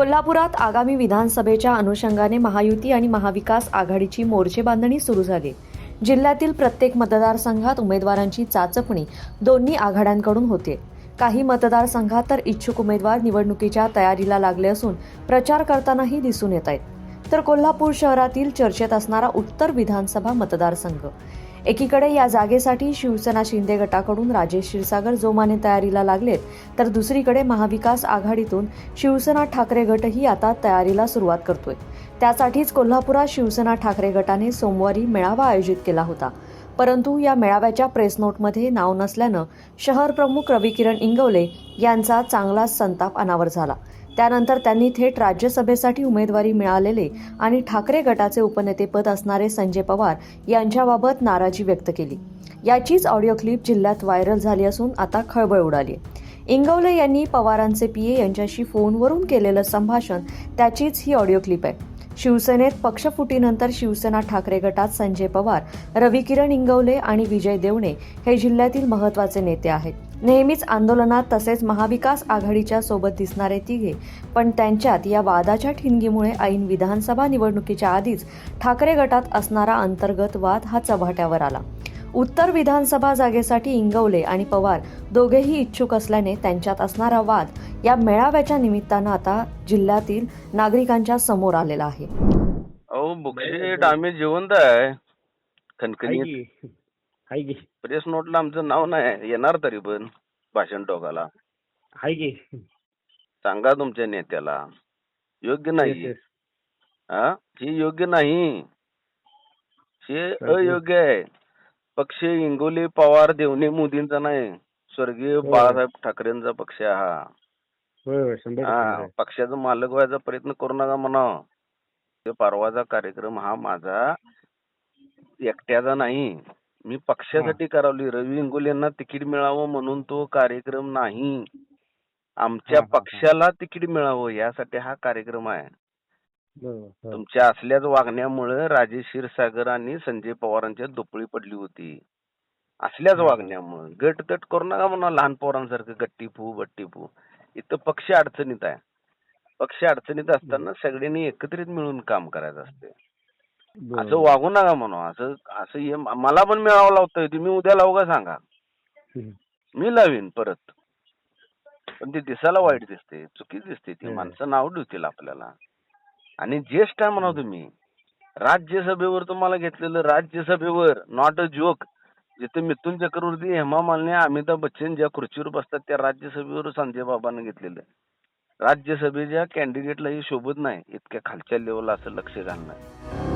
कोल्हापुरात आगामी विधानसभेच्या अनुषंगाने महायुती आणि महाविकास आघाडीची मोर्चे बांधणी सुरू झाली. जिल्ह्यातील प्रत्येक मतदारसंघात उमेदवारांची चाचपणी दोन्ही आघाड्यांकडून होते. काही मतदारसंघात तर इच्छुक उमेदवार निवडणुकीच्या तयारीला लागले असून प्रचार करतानाही दिसून येत आहेत. तर कोल्हापूर शहरातील चर्चेत असणारा उत्तर विधानसभा मतदारसंघ. एकीकडे या जागेसाठी शिवसेना शिंदे गटाकडून राजेश क्षीरसागर जोमाने तयारीला लागलेत तर दुसरीकडे महाविकास आघाडीतून शिवसेना ठाकरे गटही आता तयारीला सुरुवात करतोय. त्यासाठीच कोल्हापुरात शिवसेना ठाकरे गटाने सोमवारी मेळावा आयोजित केला होता. परंतु या मेळाव्याच्या प्रेस नोटमध्ये नाव नसल्यानं शहर प्रमुख रविकिरण इंगवले यांचा चांगलाच संताप अनावर झाला. त्यानंतर त्यांनी थेट राज्यसभेसाठी उमेदवारी मिळालेले आणि ठाकरे गटाचे उपनेतेपद असणारे संजय पवार यांच्याबाबत नाराजी व्यक्त केली. याचीच ऑडिओ क्लिप जिल्ह्यात व्हायरल झाली असून आता खळबळ उडाली इंगवले यांनी पवारांचे पीए यांच्याशी फोनवरून केलेलं संभाषण त्याचीच ही ऑडिओ क्लिप आहे. शिवसेनेत पक्षफुटीनंतर शिवसेना ठाकरे गटात संजय पवार रविकिरण इंगवले आणि विजय देवणे हे जिल्ह्यातील महत्त्वाचे नेते आहेत. नेहमीच आंदोलनात तसेच महाविकास आघाडीच्या सोबत दिसणारे तिघे. पण त्यांच्यात या वादाच्या ठिणगीमुळे ऐन विधानसभा निवडणुकीच्या आधीच ठाकरे गटात असणारा अंतर्गत वाद हा चव्हाट्यावर आला. उत्तर विधानसभा जागेसाठी इंगवले आणि पवार दोघेही इच्छुक असल्याने त्यांच्यात असणारा वाद या मेळाव्याच्या निमित्तानं आता जिल्ह्यातील नागरिकांच्या समोर आलेला आहे. अहो बुकशीट आम्ही जिवंत आहे. हाय की. प्रेस नोटला आमचं नाव नाही येणार तरी पण भाषण टोकाला हाय की. सांगा तुमच्या नेत्याला. योग्य नाही. Yes, yes. हा हे योग्य नाही. हे. अयोग्य आहे. पक्ष इंगोले पवार देवणे मोदींचा नाही. स्वर्गीय हो. बाळासाहेब ठाकरेंचा पक्ष आहे हा. होय होय. शंभर टक्के हा. पक्षाचा मालक व्हायचा प्रयत्न करू नका म्हणा. ते परवाचा कार्यक्रम हा माझा एकट्याचा नाही. मी पक्षासाठी करावली. रवी इंगोलेंना तिकीट मिळावं म्हणून तो कार्यक्रम नाही. आमच्या. पक्षाला तिकीट मिळावं यासाठी हा कार्यक्रम आहे. तुमच्या असल्याच वागण्यामुळे राजेश क्षीरसागर आणि संजय पवारांच्या दुपळी पडली होती. असल्याच. वागण्यामुळे. गट गट करू नका म्हणा लहान पोरांसारखं गट्टी फू बट्टी फू. इथं पक्ष अडचणीत आहे. पक्ष अडचणीत असताना सगळ्यांनी एकत्रित मिळून काम करायचं असते. असं वागू नका म्हणून असं असं हे मला पण मिळावं लावतोय तुम्ही उद्या लावू का सांगा. मी लावीन परत. पण ते दिसायला वाईट दिसते. चुकीच दिसते ती. माणसं नाव ठेवतील आपल्याला. आणि ज्येष्ठ आहे म्हणा तुम्ही राज्यसभेवर तुम्हाला घेतलेलं राज्यसभेवर नॉट अ जोक जिथे मिथुन चक्रवर्ती हेमा मालिनी अमिताभ बच्चन ज्या खुर्चीवर बसतात त्या राज्यसभेवर संजय बाबांना घेतलेलं. राज्यसभेच्या कॅन्डिडेटला हे शोभत नाही. इतक्या खालच्या लेवलला असं लक्ष घालणं.